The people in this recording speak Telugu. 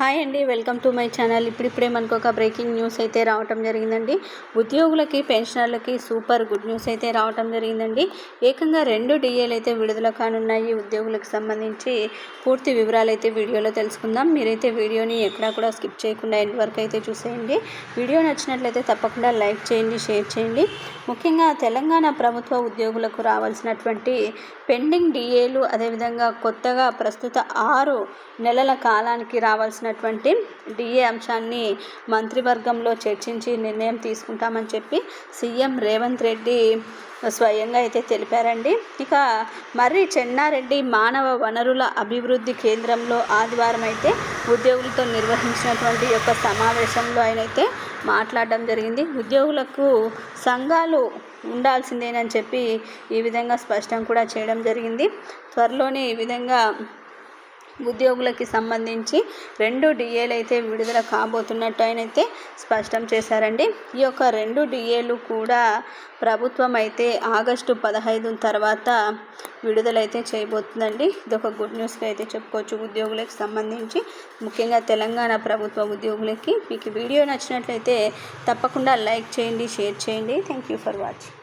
హాయ్ అండి వెల్కమ్ టు మై ఛానల్. ఇప్పుడిప్పుడే మనకు ఒక బ్రేకింగ్ న్యూస్ అయితే రావటం జరిగిందండి. ఉద్యోగులకి పెన్షనర్లకి సూపర్ గుడ్ న్యూస్ అయితే రావటం జరిగిందండి. ఏకంగా రెండు డిఏలు అయితే విడుదల కానున్నాయి. ఉద్యోగులకు సంబంధించి పూర్తి వివరాలు అయితే వీడియోలో తెలుసుకుందాం. మీరైతే వీడియోని ఎక్కడా కూడా స్కిప్ చేయకుండా ఎండ్ వరకు అయితే చూసేయండి. వీడియో నచ్చినట్లయితే తప్పకుండా లైక్ చేయండి షేర్ చేయండి. ముఖ్యంగా తెలంగాణ ప్రభుత్వ ఉద్యోగులకు రావాల్సినటువంటి పెండింగ్ డిఏలు అదేవిధంగా కొత్తగా ప్రస్తుత ఆరు నెలల కాలానికి రావాల్సిన రావాల్సినటువంటి డిఏ అంశాన్ని మంత్రివర్గంలో చర్చించి నిర్ణయం తీసుకుంటామని చెప్పి సీఎం రేవంత్ రెడ్డి స్వయంగా అయితే తెలిపారండి. ఇక మర్రి చెన్నారెడ్డి మానవ వనరుల అభివృద్ధి కేంద్రంలో ఆదివారం అయితే ఉద్యోగులతో నిర్వహించినటువంటి యొక్క సమావేశంలో ఆయన అయితే మాట్లాడడం జరిగింది. ఉద్యోగులకు సంఘాలు ఉండాల్సిందేనని చెప్పి ఈ విధంగా స్పష్టం కూడా చేయడం జరిగింది. త్వరలోనే ఈ విధంగా ఉద్యోగులకి సంబంధించి రెండు డిఏలు అయితే విడుదల కాబోతున్నట్టు ఆయన అయితే స్పష్టం చేశారండి. ఈ యొక్క రెండు డిఏలు కూడా ప్రభుత్వం అయితే ఆగస్టు పదహైదు తర్వాత విడుదలైతే చేయబోతుందండి. ఇది ఒక గుడ్ న్యూస్గా అయితే చెప్పుకోవచ్చు. ఉద్యోగులకు సంబంధించి ముఖ్యంగా తెలంగాణ ప్రభుత్వ ఉద్యోగులకి మీకు వీడియో నచ్చినట్లయితే తప్పకుండా లైక్ చేయండి షేర్ చేయండి. Thank you for watching